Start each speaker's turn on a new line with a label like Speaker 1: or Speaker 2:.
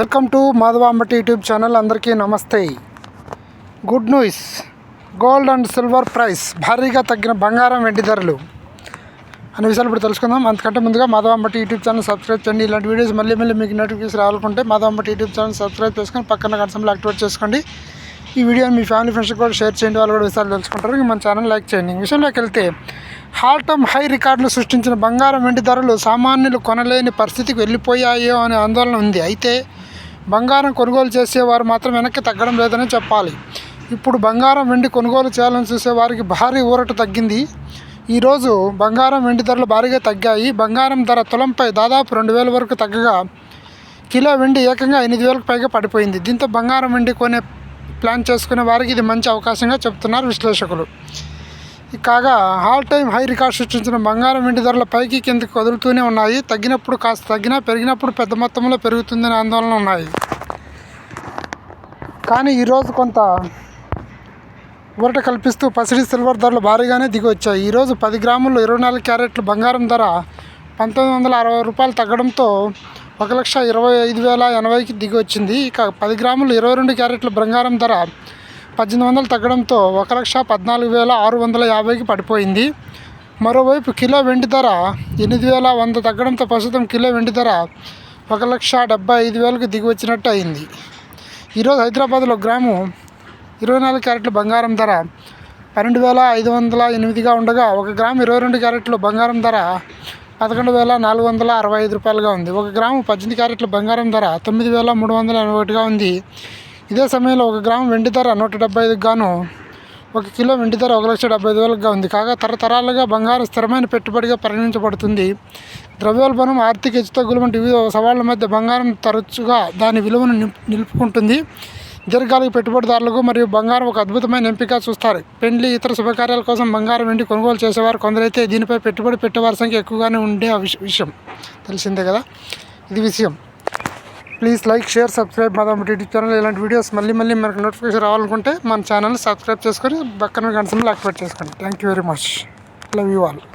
Speaker 1: Welcome to Madhavambati YouTube channel. అందరికీ నమస్తే. Good news. Gold and silver price భారీగా తగ్గిన బంగారం వెండి ధరలు. అనే విషయాలు ఇప్పుడు తెలుసుకుందాం. అంతకంటే ముందుగా మాధవాంబటి యూట్యూబ్ ఛానల్ సబ్స్క్రైబ్ చేయండి. ఇలాంటి వీడియోస్ మళ్ళీ మళ్ళీ మీకు నోటిఫికేషన్ రావాలనుకుంటే మాధవాంబటి యూట్యూబ్ ఛానల్ సబ్స్క్రైబ్ చేసుకొని పక్కన కన్సంలో యాక్టివేట్ చేసుకోండి. ఈ వీడియోని మీ ఫ్యామిలీ ఫ్రెండ్స్ కూడా షేర్ చేయండి. వాళ్ళు కూడా విషయాలు తెలుసుకుంటారు. మన ఛానల్ లైక్ చేయండి. విషయంలోకి వెళ్తే హాల్టమ్ హై రికార్డులు సృష్టించిన బంగారం వెండి ధరలు సామాన్యులు కొనలేని పరిస్థితికి వెళ్ళిపోయాయో అనే ఆందోళన ఉంది. అయితే బంగారం కొనుగోలు చేసేవారు మాత్రం వెనక్కి తగ్గడం లేదని చెప్పాలి. ఇప్పుడు బంగారం వెండి కొనుగోలు చేయాలని చూసే వారికి భారీ ఊరట తగ్గింది. ఈరోజు బంగారం వెండి ధరలు భారీగా తగ్గాయి. బంగారం ధర తులంపై దాదాపు రెండు వేల వరకు తగ్గగా కిలో వెండి ఏకంగా ఎనిమిది వేలకు పైగా పడిపోయింది. దీంతో బంగారం వెండి కొనే ప్లాన్ చేసుకునే వారికి ఇది మంచి అవకాశంగా చెబుతున్నారు విశ్లేషకులు. కాగా ఆల్ టైమ్ హై రికార్డ్ సృష్టించిన బంగారం వెండి ధరల పైకి కిందకి కదులుతూనే ఉన్నాయి. తగ్గినప్పుడు కాస్త తగ్గినా పెరిగినప్పుడు పెద్ద మొత్తంలో పెరుగుతుందనే ఆందోళన ఉన్నాయి. కానీ ఈరోజు కొంత ఊరట కల్పిస్తూ పసిడి సిల్వర్ ధరలు భారీగానే దిగి వచ్చాయి ఈరోజు పది గ్రాములు ఇరవై నాలుగు క్యారెట్లు బంగారం ధర పంతొమ్మిది వందల అరవై రూపాయలు తగ్గడంతో ఒక లక్ష ఇరవై ఐదు వేల ఎనభైకి దిగి వచ్చింది ఇక పది గ్రాములు ఇరవై రెండు క్యారెట్ల బంగారం ధర పద్దెనిమిది వందలు తగ్గడంతో ఒక లక్ష పద్నాలుగు వేల ఆరు వందల యాభైకి పడిపోయింది. మరోవైపు కిలో వెండి ధర ఎనిమిది వేల వంద తగ్గడంతో ప్రస్తుతం కిలో వెండి ధర ఒక లక్ష డెబ్బై ఐదు వేలకు దిగి వచ్చినట్టు అయింది. ఈరోజు హైదరాబాద్లో గ్రాము ఇరవై నాలుగు క్యారెట్ల బంగారం ధర పన్నెండు వేల ఐదు వందల ఎనిమిదిగా ఉండగా ఒక గ్రాము ఇరవై రెండు క్యారెట్లు బంగారం ధర పదకొండు వేల నాలుగు వందల అరవై ఐదు రూపాయలుగా ఉంది. ఒక గ్రాము పద్దెనిమిది క్యారెట్ల బంగారం ధర తొమ్మిది వేల మూడు వందల ఎనభై ఒకటిగా ఉంది. ఇదే సమయంలో ఒక గ్రాము వెండి ధర నూట డెబ్బై ఐదుకు గాను ఒక కిలో వెండి ధర ఒక లక్ష డెబ్బై ఐదు వేలుగా ఉంది కాగా తరతరాలుగా బంగారం స్థిరమైన పెట్టుబడిగా పరిగణించబడుతుంది. ద్రవ్యోల్బణం ఆర్థిక హెచ్చుతగ్గులు వంటి వివిధ సవాళ్ళ మధ్య బంగారం తరచుగా దాని విలువను నిలుపుకుంటుంది. దీర్ఘకాలిక పెట్టుబడిదారులకు మరియు బంగారం ఒక అద్భుతమైన ఎంపిక చూస్తారు. పెండ్లి ఇతర శుభకార్యాల కోసం బంగారం వెండి కొనుగోలు చేసేవారు కొందరైతే దీనిపై పెట్టుబడి పెట్టేవారి సంఖ్య ఎక్కువగానే ఉండే విషయం. తెలిసిందే కదా? ఇది విషయం. ప్లీజ్ లైక్ షేర్ సబ్స్క్రైబ్ మాదాం యూట్యూబ్ ఛానల్ ఇలాంటి వీడియోస్ మళ్ళీ మళ్ళీ మనకు నోటిఫికేషన్ రావాలనుకుంటే మన ఛానల్ సబ్స్క్రైబ్ చేసుకొని పక్కన గంట యాక్టివేట్ చేసుకోండి thank you very much love you all